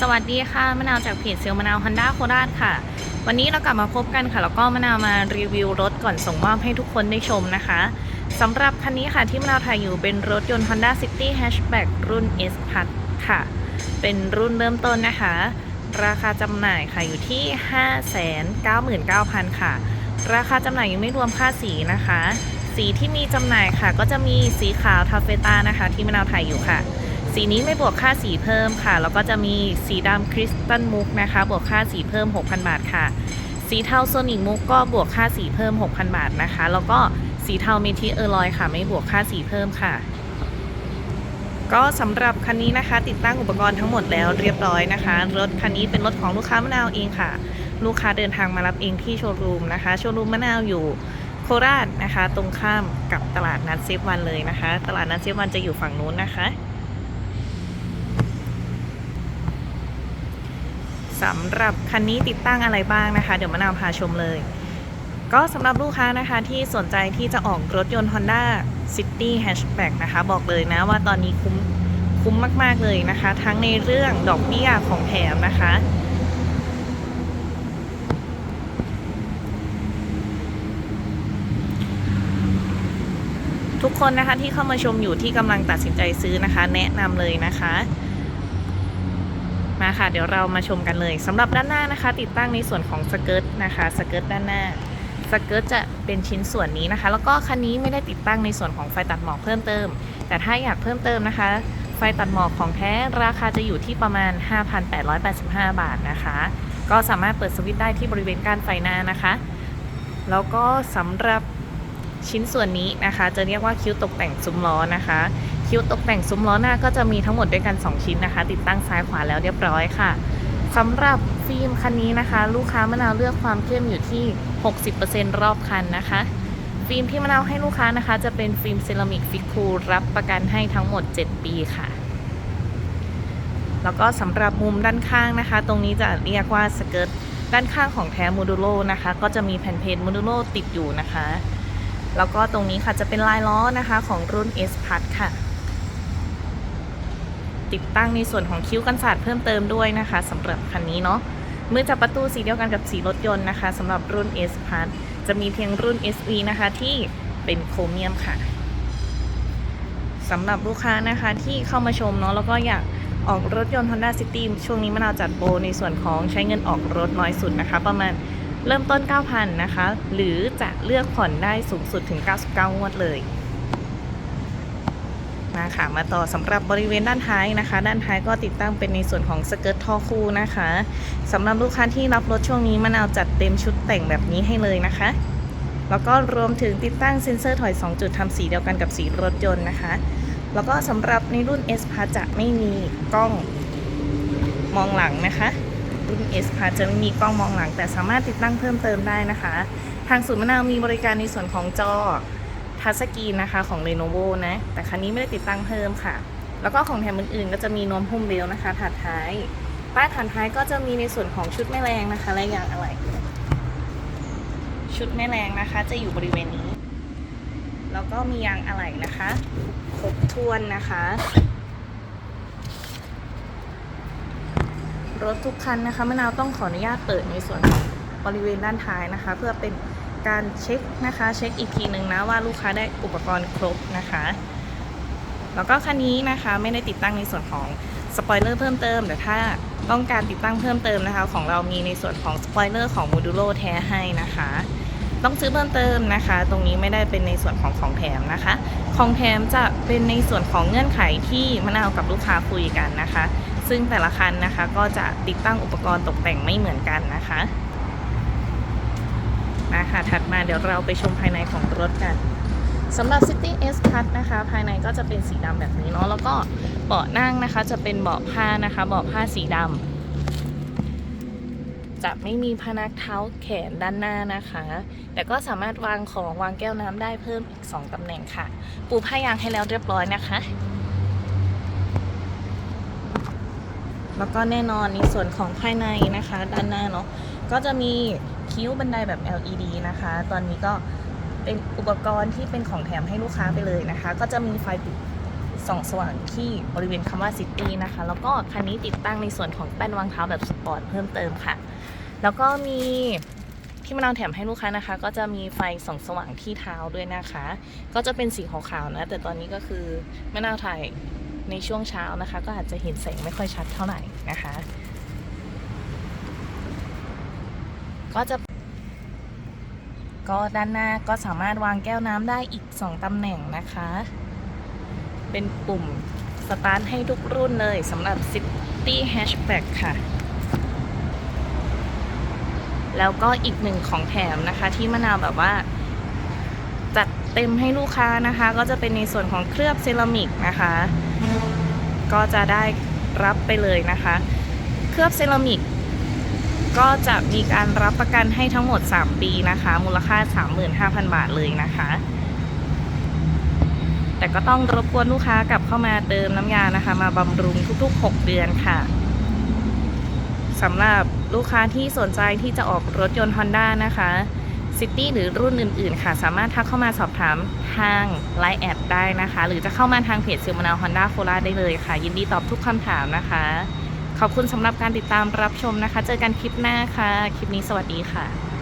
สวัสดีค่ะมะนาวจากเพจเซลมะนาวฮันด้าโคราชค่ะ วันนี้เรากลับมาพบกันค่ะ แล้วก็มะนาวมารีวิวรถก่อนส่งมอบให้ทุกคนได้ชมนะคะสำหรับคันนี้ค่ะที่มะนาวถ่ายอยู่เป็นรถยนต์ Honda City Hatchback รุ่น S p a t ค่ะ เป็นรุ่นเริ่มต้นนะคะ ราคาจำหน่ายค่ะอยู่ที่ 599,000 ค่ะ ราคาจำหน่ายยังไม่รวมค่าสีนะคะ สีที่มีจำหน่ายค่ะ ก็จะมีสีขาวทาเฟต้านะคะ ที่มะนาวถ่ายอยู่ค่ะ สีนี้ไม่บวกค่าสีเพิ่มค่ะ แล้วก็จะมีสีดำคริสตัลมุกนะคะ บวกค่าสีเพิ่ม 6,000 บาทค่ะ สีเทาโซนิกมุกก็บวกค่าสีเพิ่ม 6,000 บาทนะคะ แล้วก็สีเทาเมทิเออร์ลอยค่ะ ไม่บวกค่าสีเพิ่มค่ะ ก็สำหรับคันนี้นะคะ ติดตั้งอุปกรณ์ทั้งหมดแล้วเรียบร้อยนะคะ รถคันนี้เป็นรถของลูกค้ามะนาวเองค่ะ ลูกค้าเดินทางมารับเองที่โชว์รูมนะคะ โชว์รูมมะนาวอยู่โคราชนะคะ ตรงข้ามกับตลาดนัดเซฟวันเลยนะคะ ตลาดนัดเซฟวันจะอยู่ฝั่งนู้นนะคะ สำหรับคันนี้ติดตั้งอะไรบ้างนะคะ เดี๋ยวมะนาวพาชมเลย ก็สำหรับลูกค้านะคะที่สนใจที่จะออกรถยนต์ Honda City Hatchback นะคะ บอกเลยนะว่าตอนนี้คุ้มคุ้มมาก ๆ เลยนะคะ ทั้งในเรื่องดอกเบี้ยของแถมนะคะ ทุกคนนะคะที่เข้ามาชมอยู่ที่กำลังตัดสินใจซื้อนะคะ แนะนำเลยนะคะ มาค่ะ เดี๋ยวเรามาชมกันเลยสำหรับด้านหน้านะคะ ติดตั้งในส่วนของสเกิร์ตนะคะสเกิร์ตด้านหน้าสเกิร์ตจะเป็นชิ้นส่วนนี้นะคะ แล้วก็คันนี้ไม่ได้ติดตั้งในส่วนของไฟตัดหมอกเพิ่มเติม แต่ถ้าอยากเพิ่มเติมนะคะ ไฟตัดหมอกของแท้ราคาจะอยู่ที่ประมาณ 5,885 บาทนะคะ ก็สามารถเปิดสวิตช์ได้ที่บริเวณก้านไฟหน้านะคะ แล้วก็สำหรับชิ้นส่วนนี้นะคะ จะเรียกว่าคิ้วตกแต่งซุ้มล้อนะคะ คิ้วตกแต่งซุ้มล้อหน้าก็จะมีทั้งหมดด้วยกัน 2 ชิ้นนะคะ ติดตั้งซ้ายขวาแล้วเรียบร้อยค่ะสำหรับฟิล์มคันนี้นะคะ ลูกค้ามะนาวเลือกความเข้มอยู่ที่ 60%รอบคันนะคะ ฟิล์มที่มะนาวให้ลูกค้านะคะ จะเป็นฟิล์มเซรามิกฟิกคูลรับประกันให้ทั้งหมด 7 ปีค่ะ แล้วก็สำหรับมุมด้านข้างนะคะ ตรงนี้จะเรียกว่าสเกิร์ตด้านข้างของแท้โมดูโลนะคะ ก็จะมีแผ่นเพจโมดูโลติดอยู่นะคะ แล้วก็ตรงนี้ค่ะจะเป็นลายล้อนะคะของรุ่น S p a t ค่ะ ติดตั้งในส่วนของคิ้วกันศาสตร์เพิ่มเติมด้วยนะคะสำหรับคันนี้เนาะมือจับประตูสีเดียวกันกับสีรถยนต์นะคะสำหรับรุ่น S p a t จะมีเพียงรุ่น SV นะคะที่เป็นโครเมียมค่ะสำหรับลูกค้านะคะที่เข้ามาชมเนาะแล้วก็อยากออกรถยนต์ Honda City ช่วงนี้มะนาวจัดโปรในส่วนของใช้เงินออกรถน้อยสุดนะคะ ประมาณเริ่มต้น 9,000นะคะ หรือจะเลือกผ่อนได้สูงสุดถึง 99 งวดเลย มาค่ะมาต่อสำหรับบริเวณด้านท้ายนะคะ ด้านท้ายก็ติดตั้งเป็นในส่วนของสเกิร์ตท่อคู่นะคะสำหรับลูกค้าที่รับรถช่วงนี้มะนาวจัดเต็มชุดแต่งแบบนี้ให้เลยนะคะ แล้วก็รวมถึงติดตั้งเซ็นเซอร์ถอย 2 จุดทำสีเดียวกันกับสีรถยนต์นะคะ แล้วก็สำหรับในรุ่น S p a จะไม่มีกล้องมองหลังนะคะ รุ่น S p a จะไม่มีกล้องมองหลัง แต่สามารถติดตั้งเพิ่มเติมได้นะคะ ทางศูนย์มะนาวมีบริการในส่วนของจอ ทัชสกรีนนะคะของ Lenovo นะ แต่คันนี้ไม่ได้ติดตั้งเพิ่มค่ะ แล้วก็ของแถมอื่นๆ ก็จะมีนวมหุ้มเบลนะคะถัดท้าย ป้ายถัดท้ายก็จะมีในส่วนของชุดแม่แรงนะคะและยางอะไร ชุดแม่แรงนะคะ จะอยู่บริเวณนี้ แล้วก็มียางอะไหล่นะคะครบถ้วนนะคะรถทุกคันนะคะมะนาวต้องขออนุญาตเปิดในส่วนของบริเวณด้านท้ายนะคะ เพื่อเป็น การเช็คนะคะ เช็คอีกทีหนึ่งนะว่าลูกค้าได้อุปกรณ์ครบนะคะ แล้วก็คันนี้นะคะไม่ได้ติดตั้งในส่วนของสปอยเลอร์เพิ่มเติมแต่ถ้าต้องการติดตั้งเพิ่มเติมนะคะ ของเรามีในส่วนของสปอยเลอร์ของโมดูโลแท้ให้นะคะ ต้องซื้อเพิ่มเติมนะคะ ตรงนี้ไม่ได้เป็นในส่วนของของแถมนะคะ ของแถมจะเป็นในส่วนของเงื่อนไขที่มะนาวกับลูกค้าคุยกันนะคะ ซึ่งแต่ละคันนะคะก็จะติดตั้งอุปกรณ์ตกแต่งไม่เหมือนกันนะคะ มาค่ะ ถัดมาเดี๋ยวเราไปชมภายในของรถกันสำหรับ City S Plus นะคะ ภายในก็จะเป็นสีดำแบบนี้เนาะแล้วก็เบาะนั่งนะคะ จะเป็นเบาะผ้านะคะเบาะผ้าสีดำจะไม่มีพนักเท้าแขนด้านหน้านะคะ แต่ก็สามารถวางของวางแก้วน้ำได้เพิ่มอีก 2ตำแหน่งค่ะ ปูผ้ายางให้แล้วเรียบร้อยนะคะ แล้วก็แน่นอนในส่วนของภายในนะคะ ด้านหน้าเนาะ ก็จะมีคิ้วบันไดแบบ LED นะคะ ตอนนี้ก็เป็นอุปกรณ์ที่เป็นของแถมให้ลูกค้าไปเลยนะคะ ก็จะมีไฟติดส่องสว่างที่บริเวณคำว่าซิตี้นะคะ แล้วก็คันนี้ติดตั้งในส่วนของแป้นวางเท้าแบบสปอร์ตเพิ่มเติมค่ะ แล้วก็มีที่มะนาวแถมให้ลูกค้านะคะ ก็จะมีไฟส่องสว่างที่เท้าด้วยนะคะ ก็จะเป็นสีขาวๆนะ แต่ตอนนี้ก็คือมะนาวถ่ายในช่วงเช้านะคะ ก็อาจจะเห็นแสงไม่ค่อยชัดเท่าไหร่นะคะ ก็จะ ก็ด้านหน้าก็สามารถวางแก้วน้ำได้อีก 2ตำแหน่งนะคะ เป็นปุ่มสตาร์ทให้ทุกรุ่นเลยสำหรับ City Hatchback ค่ะ แล้วก็อีกหนึ่งของแถมนะคะ ที่มะนาวแบบว่าจัดเต็มให้ลูกค้านะคะ ก็จะเป็นในส่วนของเคลือบเซรามิกนะคะ ก็จะได้รับไปเลยนะคะ เคลือบเซรามิก ก็จะมีการรับประกันให้ทั้งหมด 3 ปีนะคะ มูลค่า 35,000 บาทเลยนะคะ แต่ก็ต้องรบกวนลูกค้ากลับเข้ามาเติมน้ำยานะคะ มาบำรุงทุก ๆ 6 เดือนค่ะสำหรับลูกค้าที่สนใจที่จะออกรถยนต์ Honda นะคะ City หรือรุ่นอื่น ๆ ค่ะ สามารถทักเข้ามาสอบถามทาง Line แอดได้นะคะ หรือจะเข้ามาทางเพจซิลมานาว Honda โคราได้เลยค่ะ ยินดีตอบทุกคำถามนะคะ ขอบคุณสำหรับการติดตามรับชมนะคะ เจอกันคลิปหน้าค่ะ คลิปนี้สวัสดีค่ะ